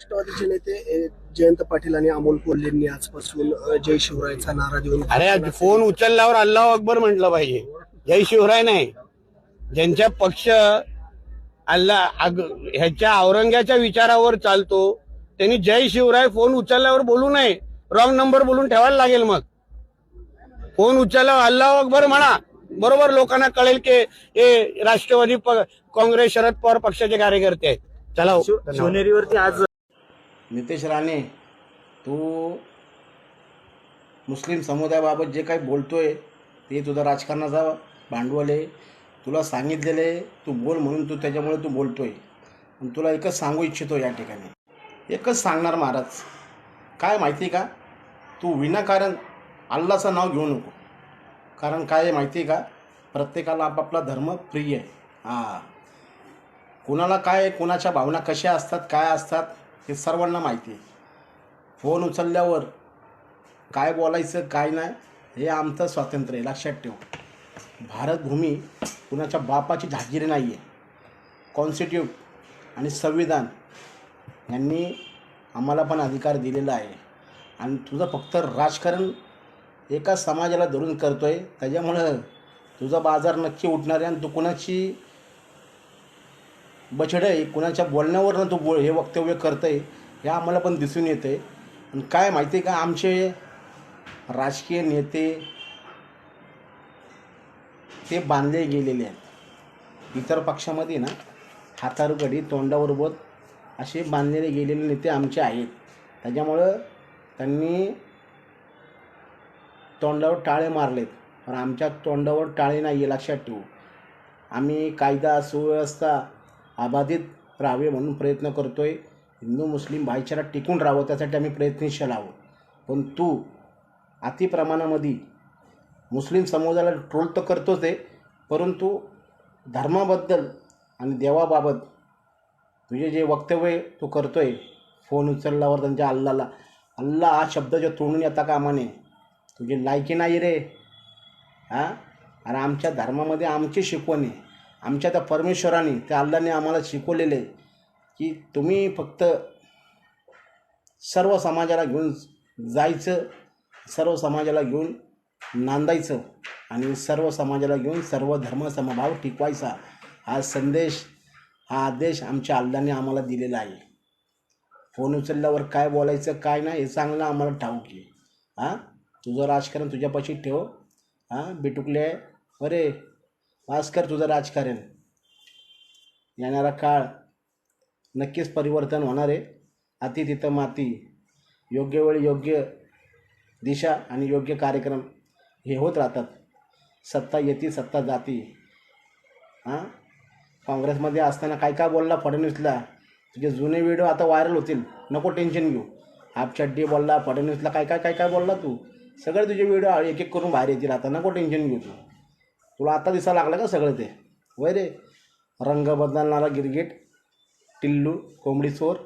राष्ट्रवादीचे नेते जयंत पाटील आणि अमोल कोल्हेंनी आजपासून जय शिवरायचा नारा देऊन अरे आज फोन उचलल्यावर अल्लाह अकबर म्हटलं पाहिजे. जय शिवराय नाही. ज्यांच्या पक्ष अल्लाह अग- ह्याच्या औरंग्याच्या विचारावर चालतो त्यांनी जय शिवराय फोन उचलल्यावर बोलू नये. रॉंग नंबर बोलून ठेवायला लागेल मग. फोन उचलल्यावर अल्लाह अकबर म्हणा. बरोबर लोकांना कळेल की हे राष्ट्रवादी काँग्रेस शरद पवार पक्षाचे कार्यकर्ते आहेत. चला हो. शिवनेरीवरती आज नितेश राणे तू मुस्लिम समुदायाबाबत जे काही बोलतो आहे ते तुझा राजकारणाचा भांडवल आहे. तुला सांगितलेलं आहे तू बोल म्हणून तू त्याच्यामुळे तू बोलतोय. आणि तुला एकच सांगू इच्छितो या ठिकाणी. एकच सांगणार महाराज. काय माहिती आहे का? तू विनाकारण अल्लाचं नाव घेऊ नको. कारण काय आहे माहिती आहे का? प्रत्येकाला आपापला धर्म प्रिय आहे. हां. कुणाला काय कुणाच्या भावना कशा असतात काय असतात हे सर्वांना माहिती आहे. फोन उचलल्यावर काय बोलायचं काय नाही हे आमचं स्वातंत्र्य आहे. लक्षात ठेव. भारतभूमी कुणाच्या बापाची जहागिरी नाही आहे कॉन्स्टिट्यूट आणि संविधान यांनी आम्हाला पण अधिकार दिलेला आहे. आणि तुझं फक्त राजकारण एका समाजाला धरून करतो आहे त्याच्यामुळं तुझा बाजार नक्की उठणार आहे आणि तू कुणाची बछड आहे कुणाच्या बोलण्यावरनं तो बोल हे वक्तव्य करतं आहे हे आम्हाला पण दिसून येतं आहे आणि काय माहिती आहे का आमचे राजकीय नेते ते बांधले गेलेले आहेत. इतर पक्षामध्ये ना हातावर गडी तोंडावर बोट असे बांधलेले गेलेले नेते आमचे आहेत. त्याच्यामुळं त्यांनी तोंडावर टाळे मारलेत. पण आमच्या तोंडावर टाळे नाही आहे लक्षात ठेवू. आम्ही कायदा सुव्यवस्था अबाधित राहावे म्हणून प्रयत्न करतो आहे हिंदू मुस्लिम भाईचारा टिकून राहावं त्यासाठी आम्ही प्रयत्नशील आहोत. पण तू अतिप्रमाणामध्ये मुस्लिम समाजाला ट्रोल तर करतोच आहे परंतु धर्माबद्दल आणि देवाबाबत तुझे जे वक्तव्य तू करतो आहे फोन उचलल्यावर त्यांच्या अल्लाला अल्ला हा शब्द जो तोडून येता कामाने तुझी लायकी नाही रे. हां? अरे आमच्या धर्मामध्ये आमची शिकवण आहे. आमच्या त्या परमेश्वराने त्या अल्लाने आम्हाला शिकवलेले की तुम्ही फक्त सर्व समाजाला घेऊन जायचं सर्व समाजाला घेऊन नांदायचं आणि सर्व समाजाला घेऊन सर्व धर्म समभाव टिकवायचा. हा संदेश हा आदेश आमच्या अल्लाने आम्हाला दिलेला आहे. फोन उचलल्यावर काय बोलायचं काय नाही हे चांगलं आम्हाला ठाऊक आहे. हां? तुझं राजकारण तुझ्यापाशी ठेव. हां? बिटुकले अरे भास्कर तुझं राजकारण. येणारा काळ नक्कीच परिवर्तन होणार आहे. अति तिथं माती. योग्य वेळी योग्य दिशा आणि योग्य कार्यक्रम हे होत राहतात. सत्ता येती सत्ता जाती. हां? काँग्रेसमध्ये असताना काय काय बोलला फडणवीसला? तुझे जुने व्हिडिओ आता व्हायरल होतील. नको टेन्शन घेऊ. हापचड्डी बोलला फडणवीसला काय काय काय काय बोलला तू? सगळे तुझे व्हिडिओ एक एक करून बाहेर येतील आता. नको टेन्शन घेऊ तू. तुला आता दिसायला लागलं का सगळं ते? वय रे. रंग बदलणारा गिरगेट टिल्लू कोंबडी चोर.